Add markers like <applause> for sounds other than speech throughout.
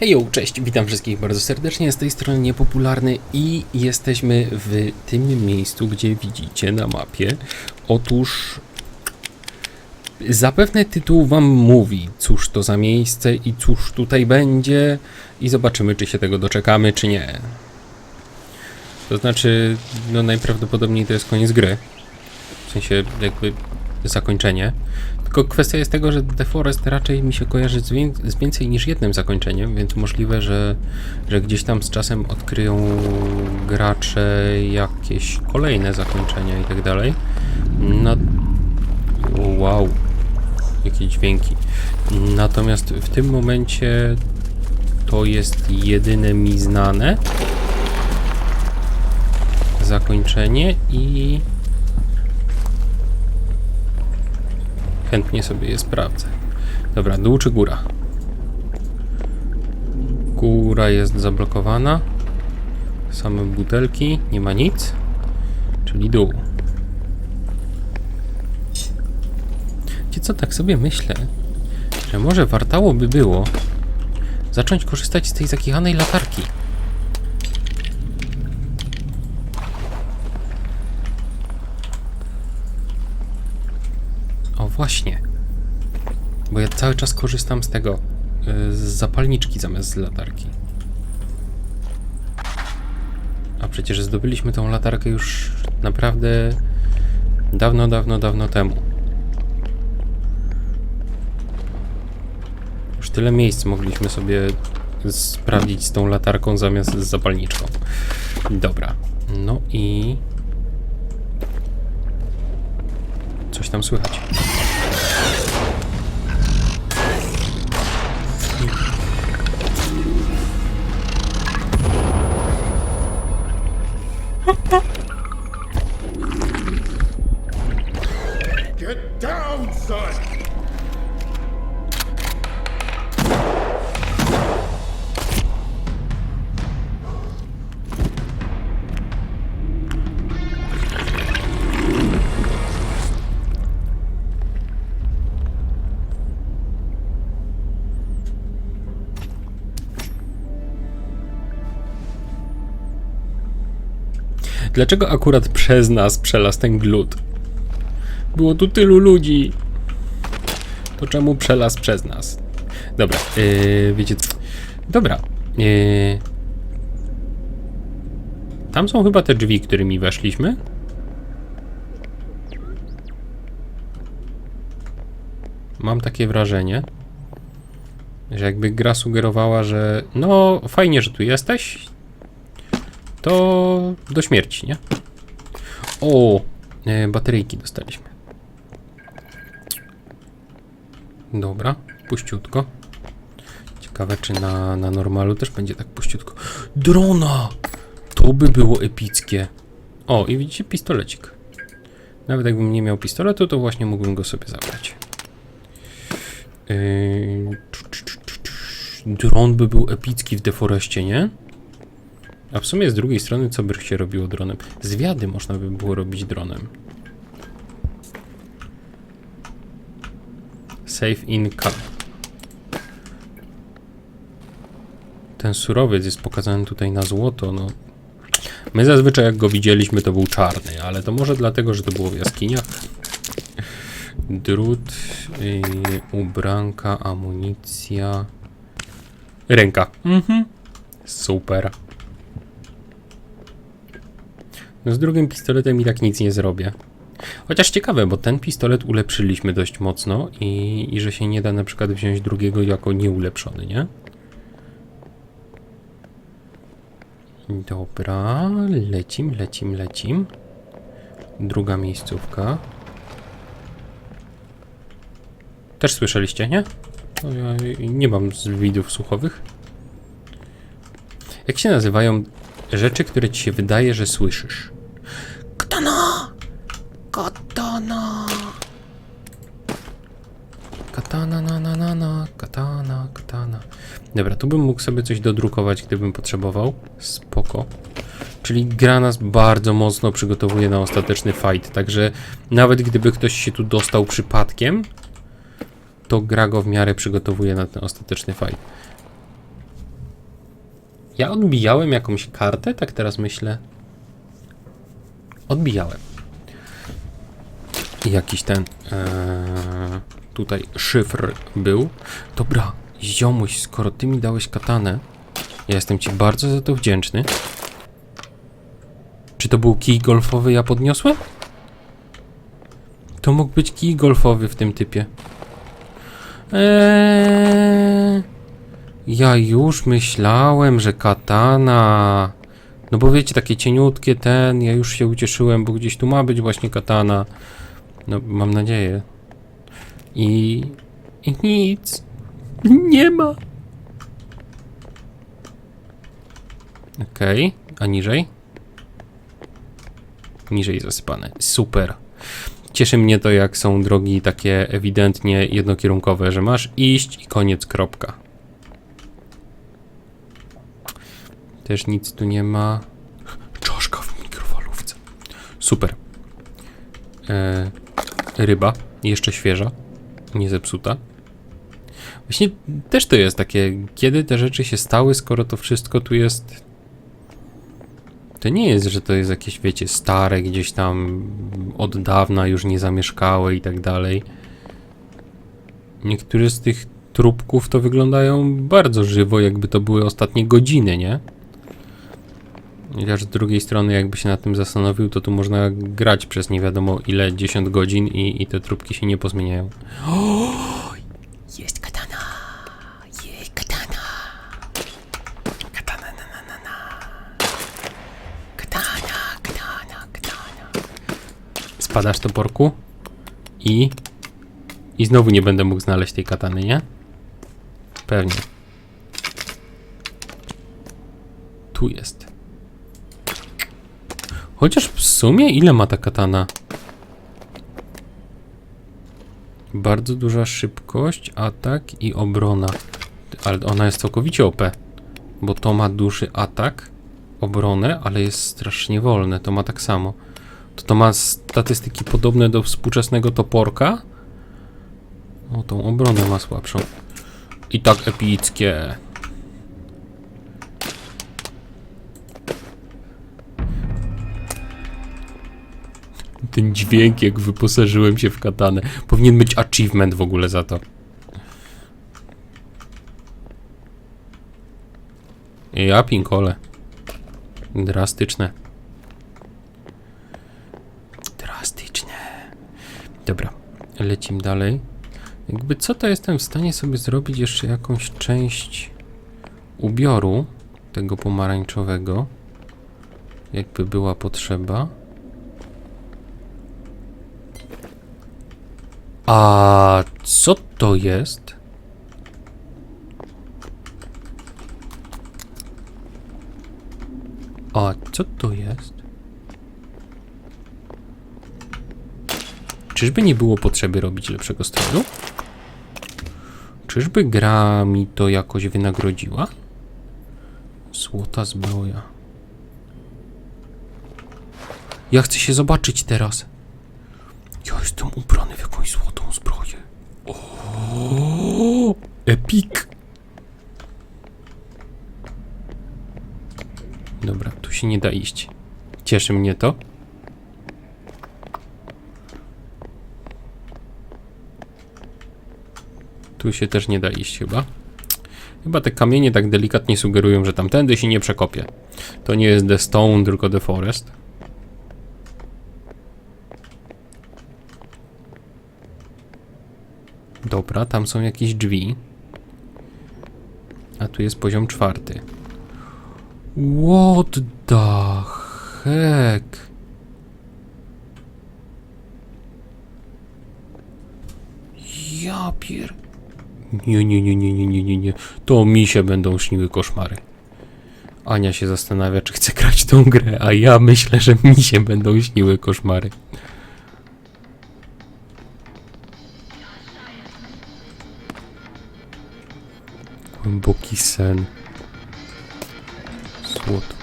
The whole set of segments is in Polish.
Hejo, cześć, witam wszystkich bardzo serdecznie, z tej strony Niepopularny i jesteśmy w tym miejscu, gdzie widzicie na mapie. Otóż zapewne tytuł wam mówi, cóż to za miejsce i cóż tutaj będzie i zobaczymy, czy się tego doczekamy, czy nie. To znaczy, no najprawdopodobniej to jest koniec gry. W sensie jakby zakończenie. Tylko kwestia jest tego, że The Forest raczej mi się kojarzy z, z więcej niż jednym zakończeniem, więc możliwe, że, że gdzieś tam z czasem odkryją gracze jakieś kolejne zakończenia i tak dalej. No, wow, jakie dźwięki. Natomiast w tym momencie to jest jedyne mi znane zakończenie i chętnie sobie je sprawdzę. Dobra, dół czy góra? Góra jest zablokowana. Same butelki, nie ma nic. Czyli dół. Wiecie co, tak sobie myślę, że może wartałoby było zacząć korzystać z tej zakichanej latarki. O właśnie. Bo ja cały czas korzystam z tego. y, Z zapalniczki zamiast z latarki. A przecież zdobyliśmy tą latarkę już naprawdę dawno, dawno, dawno temu. Już tyle miejsc mogliśmy sobie sprawdzić z tą latarką zamiast z zapalniczką. Dobra. No i. Coś tam słychać. 哈 <laughs> 哈 Dlaczego akurat przez nas przelazł ten glut? Było tu tylu ludzi. To czemu przelazł przez nas? Dobra, yy, wiecie co? Dobra. Yy, tam są chyba te drzwi, którymi weszliśmy. Mam takie wrażenie, że jakby gra sugerowała, że no fajnie, że tu jesteś, to do śmierci, nie? O, e, bateryjki dostaliśmy. Dobra, puściutko. Ciekawe, czy na, na normalu też będzie tak puściutko. Drona! To by było epickie. O, i widzicie pistolecik. Nawet jakbym nie miał pistoletu, to właśnie mógłbym go sobie zabrać. Yy, Dron by był epicki w deforeście, nie? A w sumie z drugiej strony, co by się robiło dronem? Zwiady można by było robić dronem. Save in car. Ten surowiec jest pokazany tutaj na złoto, no. My zazwyczaj jak go widzieliśmy to był czarny, ale to może dlatego, że to było w jaskiniach. Drut, yy, ubranka, amunicja. Ręka. Mhm. Super. No z drugim pistoletem i tak nic nie zrobię. Chociaż ciekawe, bo ten pistolet ulepszyliśmy dość mocno i, i że się nie da na przykład wziąć drugiego jako nieulepszony, nie? Dobra, lecim, lecim, lecim. Druga miejscówka. Też słyszeliście, nie? No, ja nie mam z widzów słuchowych. Jak się nazywają rzeczy, które ci się wydaje, że słyszysz? Katana! Katana! Na, na, na, na, katana, katana. Dobra, tu bym mógł sobie coś dodrukować, gdybym potrzebował. Spoko. Czyli gra nas bardzo mocno przygotowuje na ostateczny fight, także nawet gdyby ktoś się tu dostał przypadkiem, to gra go w miarę przygotowuje na ten ostateczny fight. Ja odbijałem jakąś kartę, tak teraz myślę. Odbijałem. Jakiś ten eee, tutaj szyfr był. Dobra, ziomuś, skoro ty mi dałeś katanę, ja jestem ci bardzo za to wdzięczny. Czy to był kij golfowy, ja podniosłem? To mógł być kij golfowy w tym typie. Eee, ja już myślałem, że katana. No bo wiecie, takie cieniutkie ten, ja już się ucieszyłem, bo gdzieś tu ma być właśnie katana. No, mam nadzieję. I... I nic. Nie ma. Okej, a niżej? Niżej zasypane. Super. Cieszy mnie to, jak są drogi takie ewidentnie jednokierunkowe, że masz iść i koniec, kropka. Też nic tu nie ma. Czaszka w mikrofalówce. Super. E, ryba, jeszcze świeża, nie zepsuta. Właśnie też to jest takie, kiedy te rzeczy się stały, skoro to wszystko tu jest. To nie jest, że to jest jakieś, wiecie, stare, gdzieś tam od dawna już nie zamieszkałe i tak dalej. Niektóre z tych trupków to wyglądają bardzo żywo, jakby to były ostatnie godziny, nie? Chociaż z drugiej strony, jakby się nad tym zastanowił, to tu można grać przez nie wiadomo ile, 10 godzin i, i te trupki się nie pozmieniają. Jest katana! Jest katana! Katana, na, na, na, na. Katana, katana, katana. Spadasz toporku i... I znowu nie będę mógł znaleźć tej katany, nie? Pewnie. Tu jest. Chociaż w sumie ile ma ta katana? Bardzo duża szybkość, atak i obrona. Ale ona jest całkowicie OP. Bo to ma duży atak, obronę, ale jest strasznie wolne. To ma tak samo. To to ma statystyki podobne do współczesnego toporka. O, tą obronę ma słabszą. I tak epickie. Ten dźwięk, jak wyposażyłem się w katanę. Powinien być achievement w ogóle za to. Ja pinkole. Drastyczne. Drastyczne. Dobra, lecimy dalej. Jakby co to jestem w stanie sobie zrobić jeszcze jakąś część ubioru tego pomarańczowego. Jakby była potrzeba. A co to jest? A co to jest? Czyżby nie było potrzeby robić lepszego stroju? Czyżby gra mi to jakoś wynagrodziła? Złota zbroja. Ja chcę się zobaczyć teraz. Ja jestem ubrany w jakąś złotą. O, Epic! Dobra, tu się nie da iść. Cieszy mnie to. Tu się też nie da iść chyba. Chyba te kamienie tak delikatnie sugerują, że tamtędy się nie przekopię. To nie jest The Stone, tylko The Forest. Dobra, tam są jakieś drzwi. A tu jest poziom czwarty. What the heck? Ja pier... Nie, nie, nie, nie, nie, nie, nie, nie. To mi się będą śniły koszmary. Ania się zastanawia, czy chce grać tą grę, a ja myślę, że mi się będą śniły koszmary. Sen. Złoto.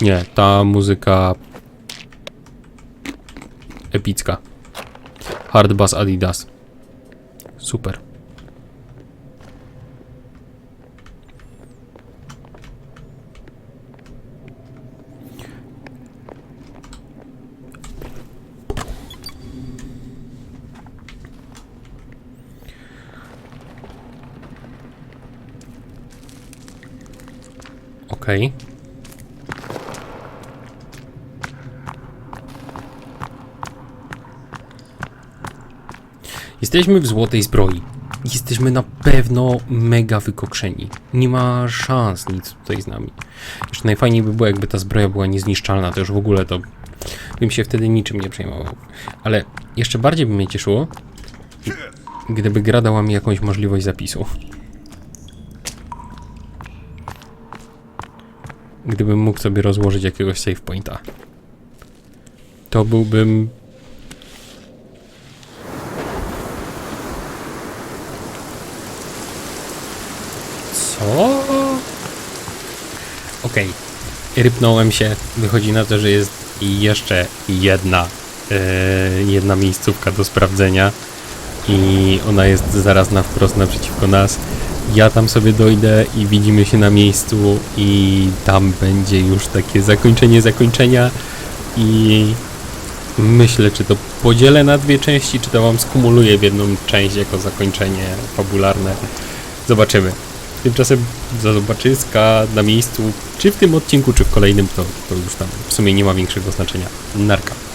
Nie, ta muzyka epicka. Hard Bass Adidas. Super. Okej. Jesteśmy w złotej zbroi. Jesteśmy na pewno mega wykokszeni. Nie ma szans nic tutaj z nami. Jeszcze najfajniej by było, jakby ta zbroja była niezniszczalna, to już w ogóle to bym się wtedy niczym nie przejmował. Ale jeszcze bardziej by mnie cieszyło, gdyby gra dała mi jakąś możliwość zapisu. Gdybym mógł sobie rozłożyć jakiegoś save pointa. To byłbym Co? Okej. Rypnąłem się. Wychodzi na to, że jest jeszcze jedna, e, jedna miejscówka do sprawdzenia. I ona jest zaraz na wprost naprzeciwko nas. Ja tam sobie dojdę i widzimy się na miejscu i tam będzie już takie zakończenie zakończenia i myślę, czy to podzielę na dwie części, czy to wam skumuluję w jedną część jako zakończenie fabularne. Zobaczymy. Tymczasem za zobaczyska na miejscu, czy w tym odcinku, czy w kolejnym, to, to już tam w sumie nie ma większego znaczenia. Narka.